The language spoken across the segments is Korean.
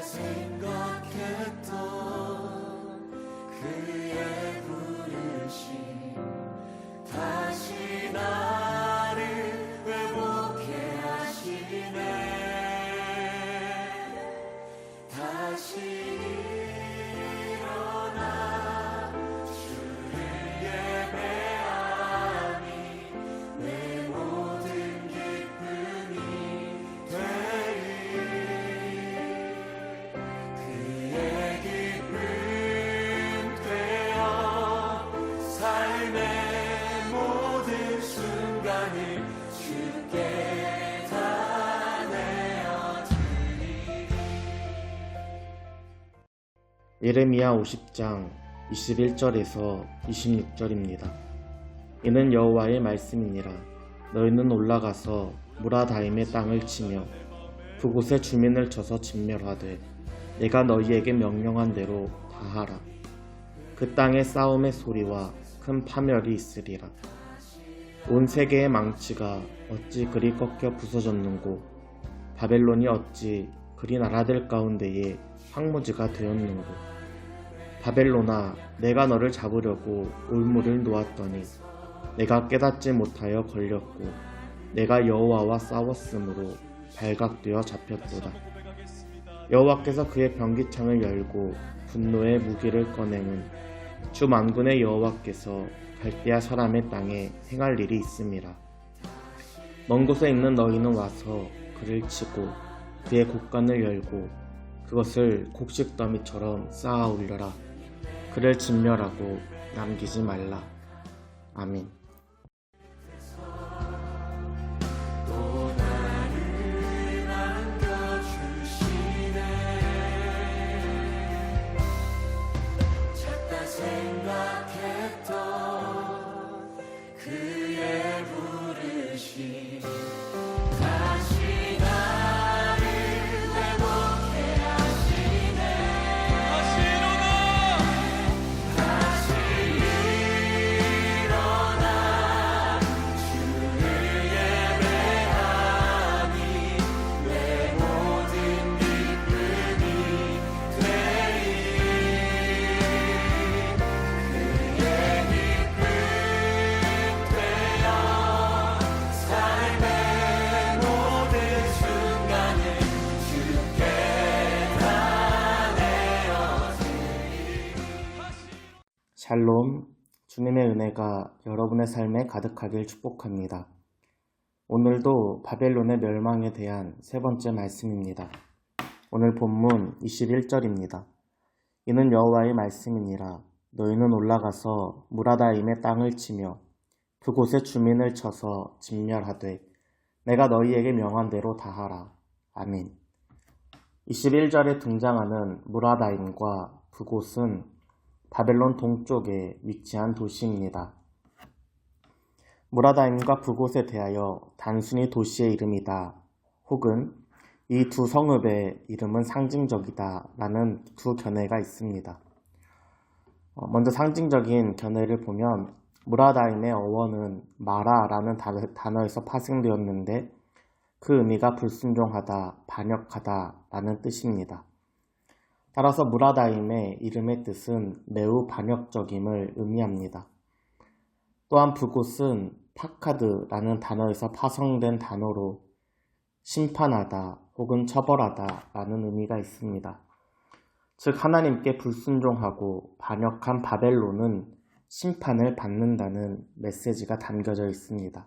생각했던 예레미야 50장 21절에서 26절입니다. 이는 여호와의 말씀이니라 너희는 올라가서 무라다임의 땅을 치며 그곳의 주민을 쳐서 진멸하되 내가 너희에게 명령한 대로 다 하라. 그 땅에 싸움의 소리와 큰 파멸이 있으리라. 온 세계의 망치가 어찌 그리 꺾여 부서졌는고 바벨론이 어찌 그리 나라들 가운데에 황무지가 되었는고 바벨론아 내가 너를 잡으려고 올무를 놓았더니 내가 깨닫지 못하여 걸렸고 내가 여호와와 싸웠으므로 발각되어 잡혔도다 여호와께서 그의 변기창을 열고 분노의 무기를 꺼내는 주 만군의 여호와께서 갈대아 사람의 땅에 행할 일이 있음이라 먼 곳에 있는 너희는 와서 그를 치고 그의 곡간을 열고 그것을 곡식더미처럼 쌓아 올려라. 그를 진멸하고 남기지 말라. 아멘. 주님의 은혜가 여러분의 삶에 가득하길 축복합니다. 오늘도 바벨론의 멸망에 대한 세 번째 말씀입니다. 오늘 본문 21절입니다. 이는 여호와의 말씀이니라 너희는 올라가서 무라다임의 땅을 치며 그곳의 주민을 쳐서 진멸하되 내가 너희에게 명한 대로 다 하라. 아멘. 21절에 등장하는 무라다임과 그곳은 바벨론 동쪽에 위치한 도시입니다. 무라다임과 그곳에 대하여 단순히 도시의 이름이다 혹은 이 두 성읍의 이름은 상징적이다 라는 두 견해가 있습니다. 어, 먼저 상징적인 견해를 보면 무라다임의 어원은 마라라는 단- 단어에서 파생되었는데 그 의미가 불순종하다, 반역하다 라는 뜻입니다. 따라서 무라다임의 이름의 뜻은 매우 반역적임을 의미합니다. 또한 그곳은 파카드라는 단어에서 파생된 단어로 심판하다 혹은 처벌하다 라는 의미가 있습니다. 즉 하나님께 불순종하고 반역한 바벨론은 심판을 받는다는 메시지가 담겨져 있습니다.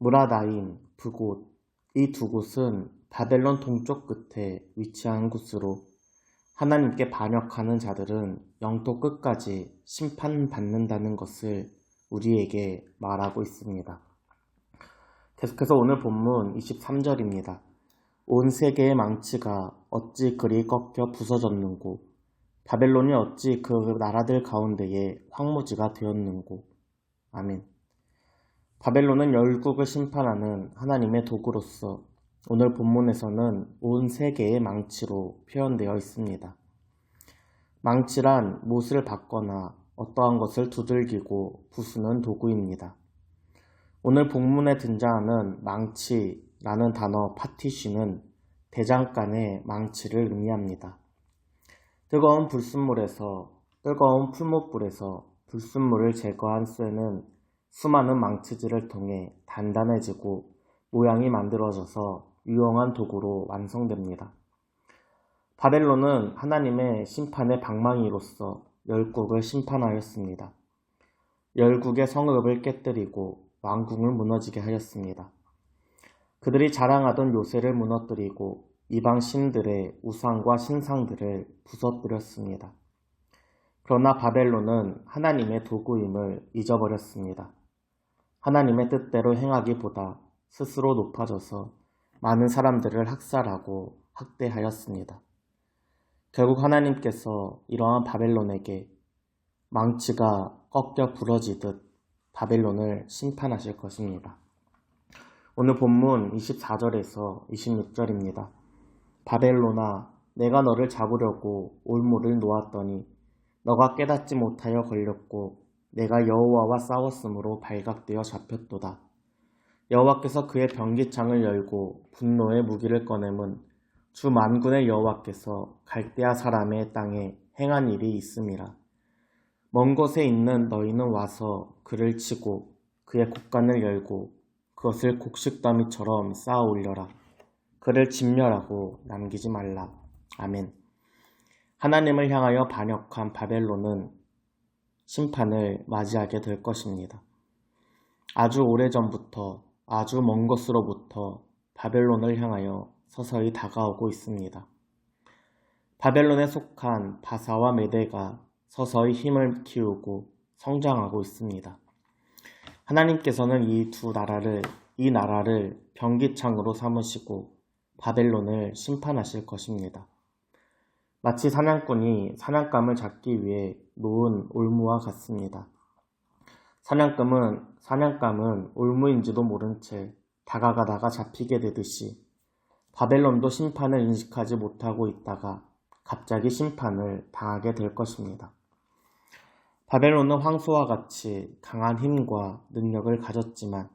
무라다임, 부곳, 이 두 곳은 바벨론 동쪽 끝에 위치한 곳으로 하나님께 반역하는 자들은 영토 끝까지 심판받는다는 것을 우리에게 말하고 있습니다. 계속해서 오늘 본문 23절입니다. 온 세계의 망치가 어찌 그리 꺾여 부서졌는고 바벨론이 어찌 그 나라들 가운데에 황무지가 되었는고 아멘. 바벨론은 열국을 심판하는 하나님의 도구로서 오늘 본문에서는 온 세계의 망치로 표현되어 있습니다. 망치란 못을 받거나 어떠한 것을 두들기고 부수는 도구입니다. 오늘 본문에 등장하는 망치라는 단어 파티쉬는 대장간의 망치를 의미합니다. 뜨거운 불순물에서 뜨거운 풀못불에서 불순물을 제거한 쇠는 수많은 망치질을 통해 단단해지고 모양이 만들어져서 유용한 도구로 완성됩니다. 바벨론은 하나님의 심판의 방망이로서 열국을 심판하였습니다. 열국의 성읍을 깨뜨리고 왕궁을 무너지게 하였습니다. 그들이 자랑하던 요새를 무너뜨리고 이방 신들의 우상과 신상들을 부서뜨렸습니다. 그러나 바벨론은 하나님의 도구임을 잊어버렸습니다. 하나님의 뜻대로 행하기보다 스스로 높아져서 많은 사람들을 학살하고 학대하였습니다. 결국 하나님께서 이러한 바벨론에게 망치가 꺾여 부러지듯 바벨론을 심판하실 것입니다. 오늘 본문 24절에서 26절입니다. 바벨론아, 내가 너를 잡으려고 올무를 놓았더니 너가 깨닫지 못하여 걸렸고 내가 여호와와 싸웠으므로 발각되어 잡혔도다. 여호와께서 그의 변기창을 열고 분노의 무기를 꺼내문 주 만군의 여호와께서 갈대아 사람의 땅에 행한 일이 있음이라. 먼 곳에 있는 너희는 와서 그를 치고 그의 곡간을 열고 그것을 곡식더미처럼 쌓아 올려라. 그를 진멸하고 남기지 말라. 아멘. 하나님을 향하여 반역한 바벨론은 심판을 맞이하게 될 것입니다. 아주 오래전부터 아주 먼 곳으로부터 바벨론을 향하여 서서히 다가오고 있습니다. 바벨론에 속한 바사와 메대가 서서히 힘을 키우고 성장하고 있습니다. 하나님께서는 이 두 나라를 이 나라를 병기창으로 삼으시고 바벨론을 심판하실 것입니다. 마치 사냥꾼이 사냥감을 잡기 위해 놓은 올무와 같습니다. 사냥감은 사냥감은 올무인지도 모른 채 다가가다가 잡히게 되듯이 바벨론도 심판을 인식하지 못하고 있다가 갑자기 심판을 당하게 될 것입니다. 바벨론은 황소와 같이 강한 힘과 능력을 가졌지만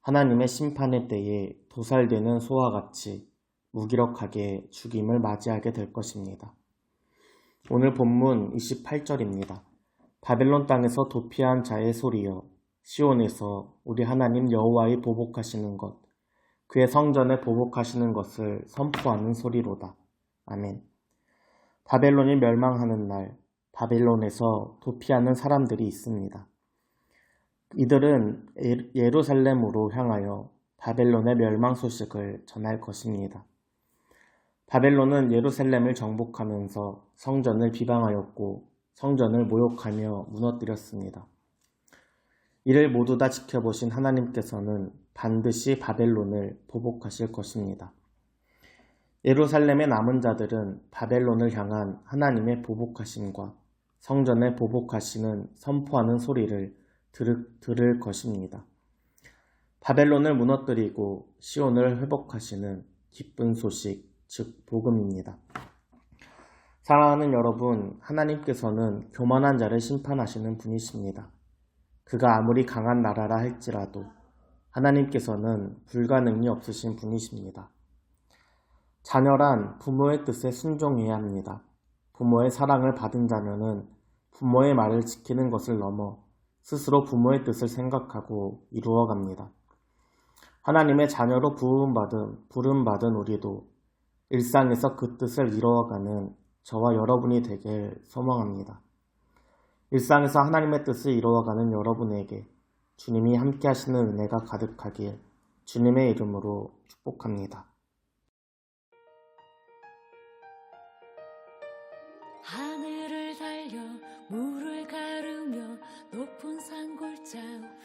하나님의 심판의 때에 도살되는 소와 같이 무기력하게 죽임을 맞이하게 될 것입니다. 오늘 본문 28절입니다. 바벨론 땅에서 도피한 자의 소리여 시온에서 우리 하나님 여호와의 보복하시는 것 그의 성전에 보복하시는 것을 선포하는 소리로다. 아멘. 바벨론이 멸망하는 날 바벨론에서 도피하는 사람들이 있습니다. 이들은 예- 예루살렘으로 향하여 바벨론의 멸망 소식을 전할 것입니다. 바벨론은 예루살렘을 정복하면서 성전을 비방하였고 성전을 모욕하며 무너뜨렸습니다. 이를 모두 다 지켜보신 하나님께서는 반드시 바벨론을 보복하실 것입니다. 예루살렘의 남은 자들은 바벨론을 향한 하나님의 보복하심과 성전의 보복하시는 선포하는 소리를 들을, 들을 것입니다. 바벨론을 무너뜨리고 시온을 회복하시는 기쁜 소식, 즉 복음입니다. 사랑하는 여러분, 하나님께서는 교만한 자를 심판하시는 분이십니다. 그가 아무리 강한 나라라 할지라도 하나님께서는 불가능이 없으신 분이십니다. 자녀란 부모의 뜻에 순종해야 합니다. 부모의 사랑을 받은 자녀는 부모의 말을 지키는 것을 넘어 스스로 부모의 뜻을 생각하고 이루어갑니다. 하나님의 자녀로 부름받은, 부름받은 우리도 일상에서 그 뜻을 이루어가는 저와 여러분이 되길 소망합니다. 일상에서 하나님의 뜻을 이루어가는 여러분에게 주님이 함께 하시는 은혜가 가득하길 주님의 이름으로 축복합니다. 하늘을 달려 물을 가르며 높은 산 골짜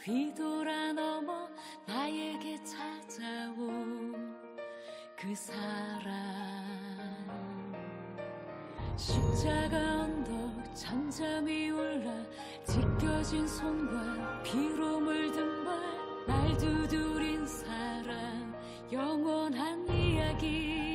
휘돌아 넘어 나에게 찾아온 그 사랑 십자가 언덕 잠잠히 올라 찢겨진 손과 피로 물든 발날 두드린 사랑 영원한 이야기.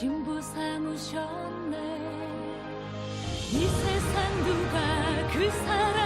신부 삼으셨네. 이 세상 누가 그 사람